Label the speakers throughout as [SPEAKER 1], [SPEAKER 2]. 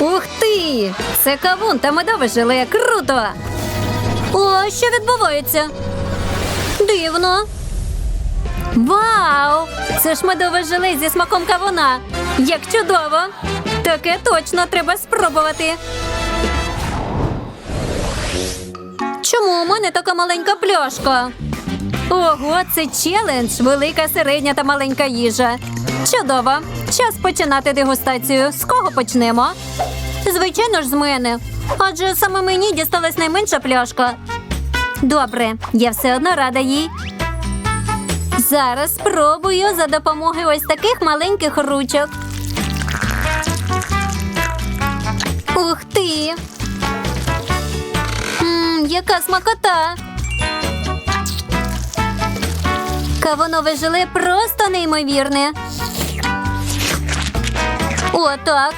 [SPEAKER 1] Ух ти! Це кавун та медове желе. Круто! О, що відбувається? Дивно. Вау! Це ж медове желе зі смаком кавуна. Як чудово! Таке точно треба спробувати. Чому у мене така маленька пляшка? Ого, це челендж, велика, середня та маленька їжа. Чудово. Час починати дегустацію. З кого почнемо? Звичайно ж, з мене. Адже саме мені дісталась найменша пляшка. Добре, я все одно рада їй. Зараз спробую за допомогою ось таких маленьких ручок. Ух ти! М, яка смакота! Кавунове желе просто неймовірне. О, так.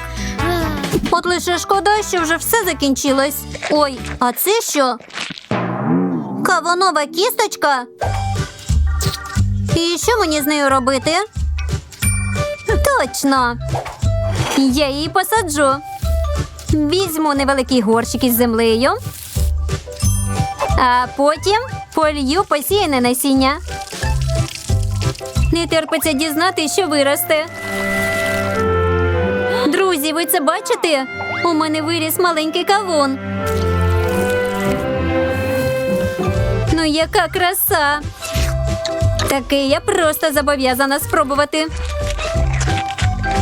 [SPEAKER 1] От лише шкода, що вже все закінчилось. Ой, а це що? Кавунова кісточка? І що мені з нею робити? Точно. Я її посаджу. Візьму невеликий горщик із землею. А потім полью посіяне насіння. Не терпиться дізнати, що виросте. Друзі, ви це бачите? У мене виріс маленький кавун. Ну, яка краса! Таке я просто зобов'язана спробувати.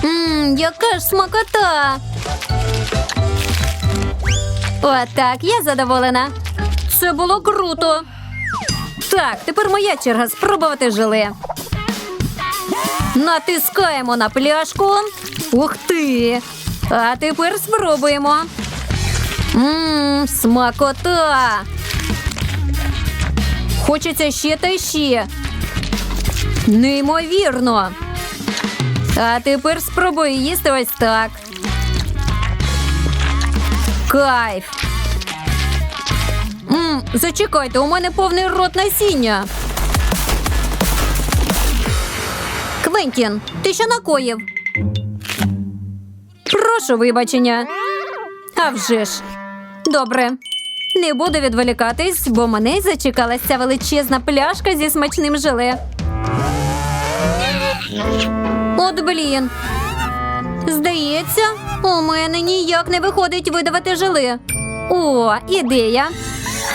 [SPEAKER 1] Мм, яка ж смакота! Отак, я задоволена. Це було круто. Так, тепер моя черга спробувати желе. Натискаємо на пляшку. Ух ти! А тепер спробуємо. Мм, смакота. Хочеться ще та ще. Неймовірно. А тепер спробую їсти ось так. Кайф. Мм, зачекайте, у мене повний рот насіння. Квентін, ти що накоїв? Прошу вибачення. А вже ж. Добре. Не буду відволікатись, бо мене зачекалася величезна пляшка зі смачним желе. От блін. Здається, у мене ніяк не виходить видавати желе. О, ідея.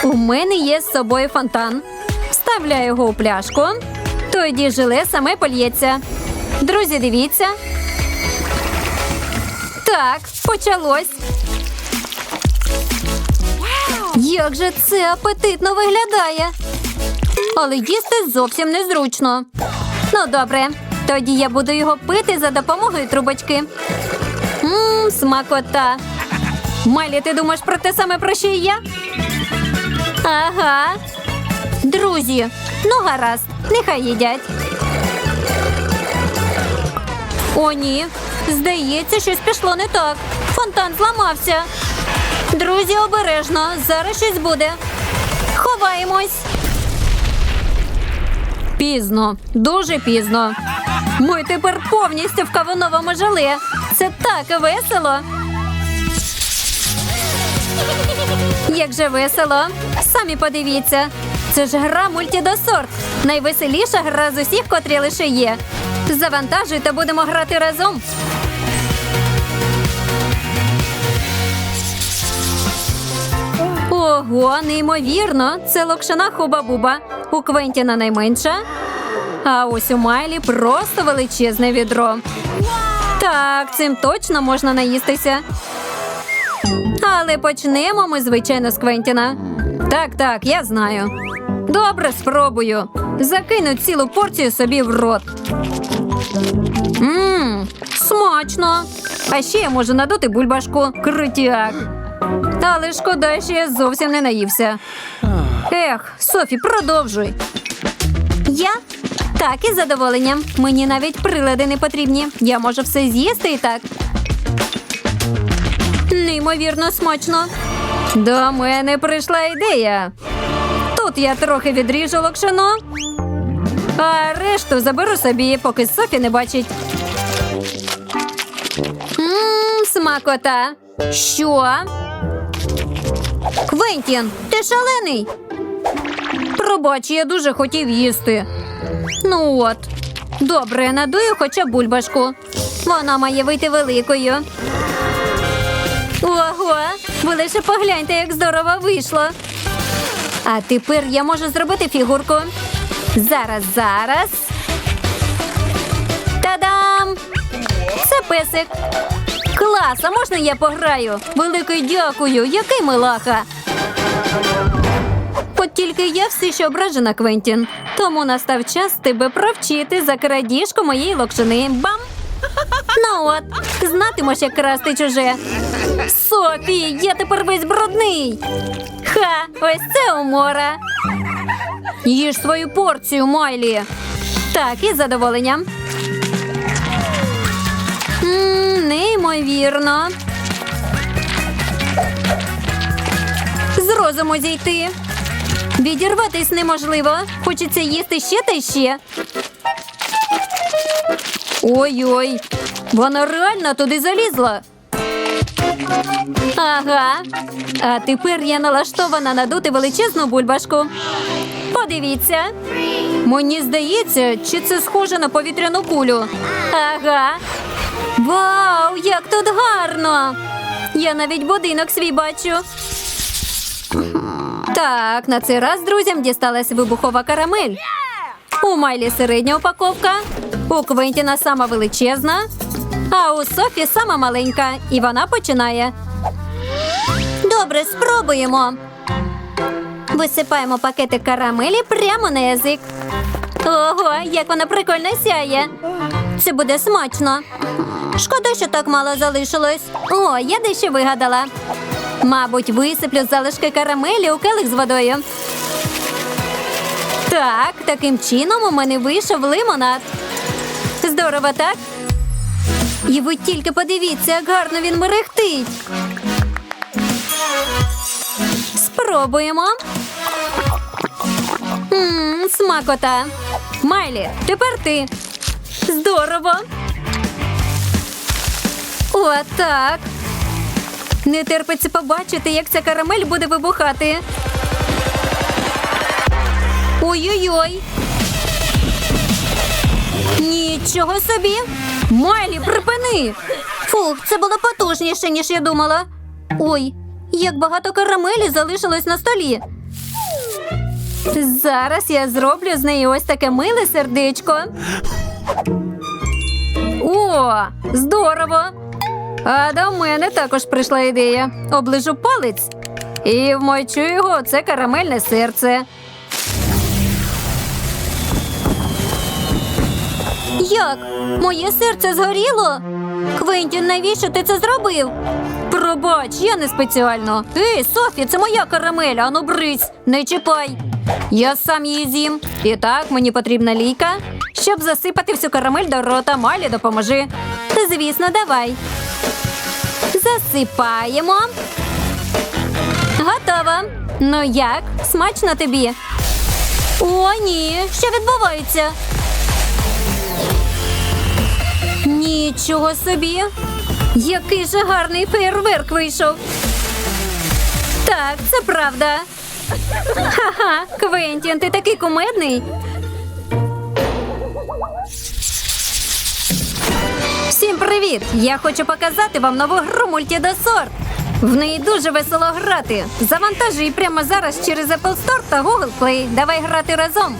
[SPEAKER 1] У мене є з собою фонтан. Вставляю його у пляшку. Тоді желе саме польється. Друзі, дивіться. Так, почалось. Як же це апетитно виглядає. Але їсти зовсім незручно. Ну, добре. Тоді я буду його пити за допомогою трубочки. Мм, смакота. Малі, ти думаєш про те саме, про що і я? Ага. Друзі, ну гаразд, нехай їдять. О, ні. Здається, щось пішло не так. Фонтан зламався. Друзі, обережно. Зараз щось буде. Ховаємось. Пізно, дуже пізно. Ми тепер повністю в кавуновому желе. Це так весело. Як же весело. Самі подивіться. Це ж гра мультідосорт. Найвеселіша гра з усіх, котрі лише є. Завантажуйте, будемо грати разом. Ого, неймовірно. Це локшина хуба-буба. У Квентіна найменша. А ось у Майлі просто величезне відро. Так, цим точно можна наїстися. Але почнемо ми, звичайно, з Квентіна. Так, так, я знаю. Добре, спробую. Закину цілу порцію собі в рот. Мм, смачно. А ще я можу надути бульбашку. Крутяк. Але шкода, що я зовсім не наївся. Ех, Софі, продовжуй. Я? Так, із задоволенням. Мені навіть прилади не потрібні. Я можу все з'їсти і так. Неймовірно смачно. До мене прийшла ідея. Тут я трохи відріжу локшину, а решту заберу собі, поки Софі не бачить. Мм, смакота. Що? Квентін, ти шалений? Пробач, я дуже хотів їсти. Ну от. Добре, надую хоча бульбашку. Вона має вийти великою. Ого, ви лише погляньте, як здорово вийшло. А тепер я можу зробити фігурку. Зараз, зараз. Та-дам! Це песик. Клас, а можна я пограю? Велике дякую, який милаха. От тільки я все ще ображена, Квентін. Тому настав час тебе провчити за крадіжку моєї локшини. Бам! Ну от, знатимеш, як красти чуже. Софі, я тепер весь брудний. Ха, ось це умора. Їж свою порцію, Майлі. Так, із задоволенням. Неймовірно. З розуму зійти. Відірватись неможливо. Хочеться їсти ще та ще. Ой-ой, вона реально туди залізла. Ага. А тепер я налаштована надути величезну бульбашку. Подивіться. Мені здається, чи це схоже на повітряну кулю. Ага. Вау, як тут гарно! Я навіть будинок свій бачу. Так, на цей раз друзям дісталась вибухова карамель. У Майлі середня упаковка, у Квентіна сама величезна, а у Софі сама маленька, і вона починає. Добре, спробуємо. Висипаємо пакети карамелі прямо на язик. Ого, як вона прикольно сяє. Це буде смачно. Шкода, що так мало залишилось. О, я дещо вигадала. Мабуть, висиплю залишки карамелі у келих з водою. Так, таким чином у мене вийшов лимонад. Здорово, так? І ви тільки подивіться, як гарно він мерехтить. Спробуємо. Мм, смакота. Майлі, тепер ти. Здорово. О, так. Не терпиться побачити, як ця карамель буде вибухати. Ой-ой-ой. Нічого собі. Майлі, припини. Фух, це було потужніше, ніж я думала. Ой, як багато карамелі залишилось на столі. Зараз я зроблю з неї ось таке миле сердечко. О, здорово! А до мене також прийшла ідея. Оближу палець і вмочу його це карамельне серце. Як? Моє серце згоріло? Квентін, навіщо ти це зробив? Пробач, я не спеціально. Ей, Софі, це моя карамель, ану брись, не чіпай. Я сам її з'їм. І так, мені потрібна лійка, щоб засипати всю карамель до рота. Малі допоможи. Звісно, давай. Засипаємо. Готово. Ну як? Смачно тобі? О, ні. Що відбувається? Нічого собі. Який же гарний фейерверк вийшов. Так, це правда. Ха-ха, Квентін, ти такий кумедний. Всім привіт! Я хочу показати вам нову гру Мультідосорт. В неї дуже весело грати. Завантажуй прямо зараз через Apple Store та Google Play. Давай грати разом.